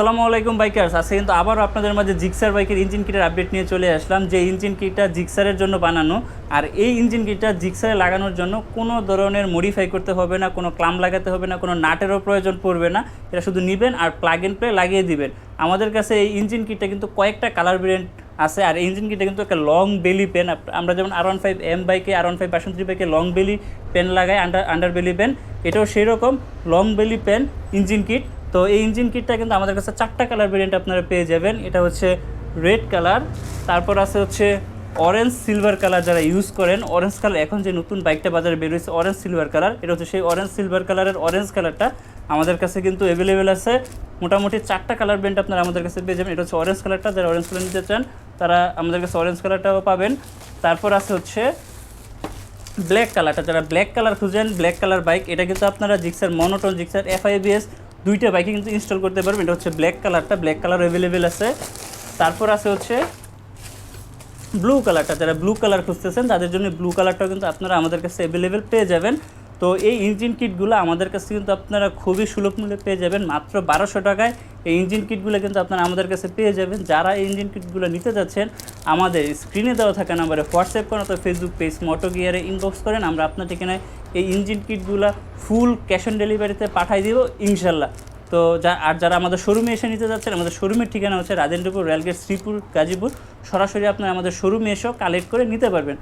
আসসালামু আলাইকুম, বাইকার্স। আজকে কিন্তু আবারও আপনাদের মাঝে জিক্সার বাইকের ইঞ্জিন কিটের আপডেট নিয়ে চলে আসলাম, যে ইঞ্জিন কিটটা জিক্সারের জন্য বানানো। আর এই ইঞ্জিন কিটটা জিক্সারে লাগানোর জন্য কোনো ধরনের মডিফাই করতে হবে না, কোনো ক্লাম লাগাতে হবে না, কোনো নাটেরও প্রয়োজন পড়বে না। এটা শুধু নেবেন আর প্লাগ এন্ড প্লে লাগিয়ে দিবেন। আমাদের কাছে এই ইঞ্জিন কিটটা কিন্তু কয়েকটা কালার ভেরিয়েন্ট আছে, আর ইঞ্জিন কিটটা কিন্তু একটা লং বেলি পেন আমরা যেমন আর ওয়ান ফাইভ এম বাইকে আর ওয়ান ফাইভ পার্সেন্ট থ্রি বাইকে লং বেলি পেন লাগাই আন্ডার আন্ডার বেলি পেন এটাও সেই রকম long belly pan engine kit তো এই ইঞ্জিন কিটটা কিন্তু আমাদের কাছে চারটা কালার ভেরিয়েন্ট আপনারা পেয়ে যাবেন। এটা হচ্ছে রেড কালার তারপর আছে হচ্ছে অরেঞ্জ সিলভার কালার যারা ইউজ করেন। অরেঞ্জ কালার এখন যে নতুন বাইকটা বাজারে বের হয়েছে অরেঞ্জ সিলভার কালার এটা হচ্ছে সেই অরেঞ্জ সিলভার কালারের অরেঞ্জ কালারটা আমাদের কাছে কিন্তু অ্যাভেলেবেল আছে। মোটামুটি চারটা কালার ব্যান্ড আপনারা আমাদের কাছে পেয়ে যাবেন। এটা হচ্ছে অরেঞ্জ কালারটা যারা অরেঞ্জ কালার নিতে চান, তারা আমাদের কাছে অরেঞ্জ কালারটাও পাবেন। তারপর আছে হচ্ছে ব্ল্যাক কালারটা যারা ব্ল্যাক কালার খুঁজেন ব্ল্যাক কালার বাইক এটা কিন্তু আপনারা জিক্সার মনোটন জিক্সার এফআইবিএস দুইটা বাইকে কিন্তু ইনস্টল করতে পারবেন। এটা হচ্ছে ব্ল্যাক কালারটা ব্ল্যাক কালার অ্যাভেলেবেল আছে। তারপর আছে হচ্ছে ব্লু কালারটা যারা ব্লু কালার খুঁজতেছেন, তাদের জন্য ব্লু কালারটাও কিন্তু আপনারা আমাদের কাছে অ্যাভেলেবেল পেয়ে যাবেন। তো এই ইঞ্জিন কিটগুলো আমাদের কাছে কিন্তু আপনারা খুবই সুলভ মূল্যে পেয়ে যাবেন। মাত্র বারোশো টাকায় এই ইঞ্জিন কিটগুলো কিন্তু আপনারা আমাদের কাছে পেয়ে যাবেন। যারা এই ইঞ্জিন কিটগুলো নিতে যাচ্ছেন, আমাদের স্ক্রিনে দেওয়া থাকা নাম্বারে হোয়াটসঅ্যাপ করেন অথবা ফেসবুক পেজ মোটো গিয়ারে ইনবক্স করেন। আমরা আপনার ঠিকানায় এই ইঞ্জিন কিটগুলো ফুল ক্যাশ অন ডেলিভারিতে পাঠাই দিব ইনশাল্লাহ তো যা, আর যারা আমাদের শোরুমে এসে নিতে যাচ্ছেন, আমাদের শোরুমের ঠিকানা হচ্ছে রাজেন্দ্রপুর, রেলগেট, শ্রীপুর, গাজীপুর। সরাসরি আপনারা আমাদের শোরুমে এসেও কালেক্ট করে নিতে পারবেন।